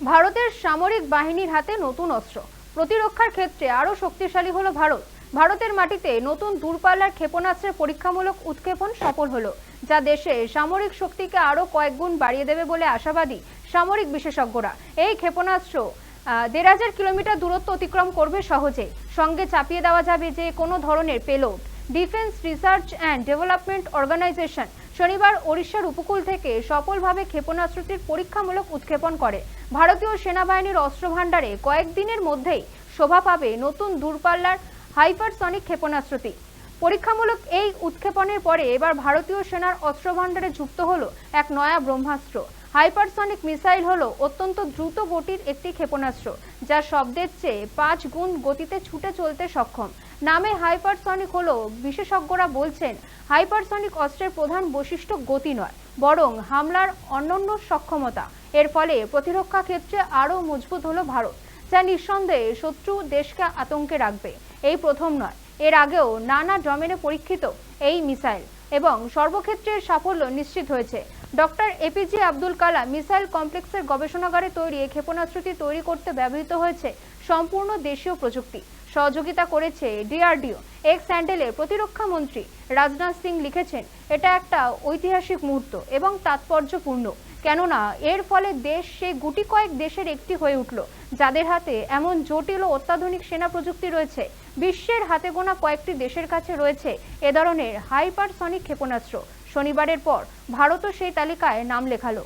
ভারতের সামরিক বাহিনীর হাতে নতুন অস্ত্র। প্রতিরক্ষার ক্ষেত্রে আরও শক্তিশালী হলো ভারত। ভারতের মাটিতে নতুন দূরপাল্লার ক্ষেপণাস্ত্রের পরীক্ষামূলক উৎক্ষেপণ সফল হলো, যা দেশে সামরিক শক্তিকে আরও কয়েকগুণ বাড়িয়ে দেবে বলে আশাবাদী সামরিক বিশেষজ্ঞরা। এই ক্ষেপণাস্ত্র দেড় হাজার কিলোমিটার দূরত্ব অতিক্রম করবে সহজে। সঙ্গে চাপিয়ে দেওয়া যাবে যে কোনো ধরনের payload. Defence research and development organisation শনিবার ওড়িশার উপকূল থেকে সফলভাবে ক্ষেপণাস্ত্রটির পরীক্ষামূলক উৎক্ষেপণ করে। ভারতীয় সেনাবাহিনীর অস্ত্রভাণ্ডারে কয়েকদিনের মধ্যেই শোভা পাবে নতুন দূরপাল্লার হাইপারসনিক ক্ষেপণাস্ত্রটি। পরীক্ষামূলক এই উৎক্ষেপণের পরে এবার ভারতীয় সেনার অস্ত্রভাণ্ডারে যুক্ত হলো এক নয়া ব্রহ্মাস্ত্র। হাইপারসনিক মিসাইল হলো অত্যন্ত দ্রুত গতির একটি ক্ষেপণাস্ত্র, যা শব্দের চেয়ে পাঁচ গুণ গতিতে ছুটে চলতে সক্ষম। নামে হাইপারসনিক হলো। বিশেষজ্ঞরা বলছেন, হাইপারসনিক অস্ত্রের প্রধান বৈশিষ্ট্য গতি নয়, বরং হামলার অনন্য সক্ষমতা। এর ফলে প্রতিরক্ষা ক্ষেত্রে আরও মজবুত হলো ভারত, যা নিঃসন্দেহে শত্রু দেশকে আতঙ্কে রাখবে। এই প্রথম নয়, এর আগেও নানা ডমেনে পরীক্ষিত এই মিসাইল এবং সর্বক্ষেত্রে সাফল্য নিশ্চিত হয়েছে। Doctor APJ Abdul Kalam missile কমপ্লেক্সের গবেষণাগারে তৈরি ক্ষেপণাস্ত্রটি তৈরি করতে ব্যবহৃত হয়েছে সম্পূর্ণ দেশীয় প্রযুক্তি। সহযোগিতা করেছে ডিআরডিও। এক্স স্যান্ডেলের প্রতিরক্ষা মন্ত্রী রাজনাথ সিং লিখেছেন, এটা একটা ঐতিহাসিক মুহূর্ত এবং তাৎপর্যপূর্ণ। কেননা, এর ফলে দেশ সেই গুটি কয়েক দেশের একটি হয়ে উঠল, যাদের হাতে এমন জটিল ও অত্যাধুনিক সেনা প্রযুক্তি রয়েছে। বিশ্বের হাতে গোনা কয়েকটি দেশের কাছে রয়েছে এ ধরনের হাইপারসনিক ক্ষেপণাস্ত্র। শনিবারের পর ভারতও সেই তালিকায় নাম লেখালো।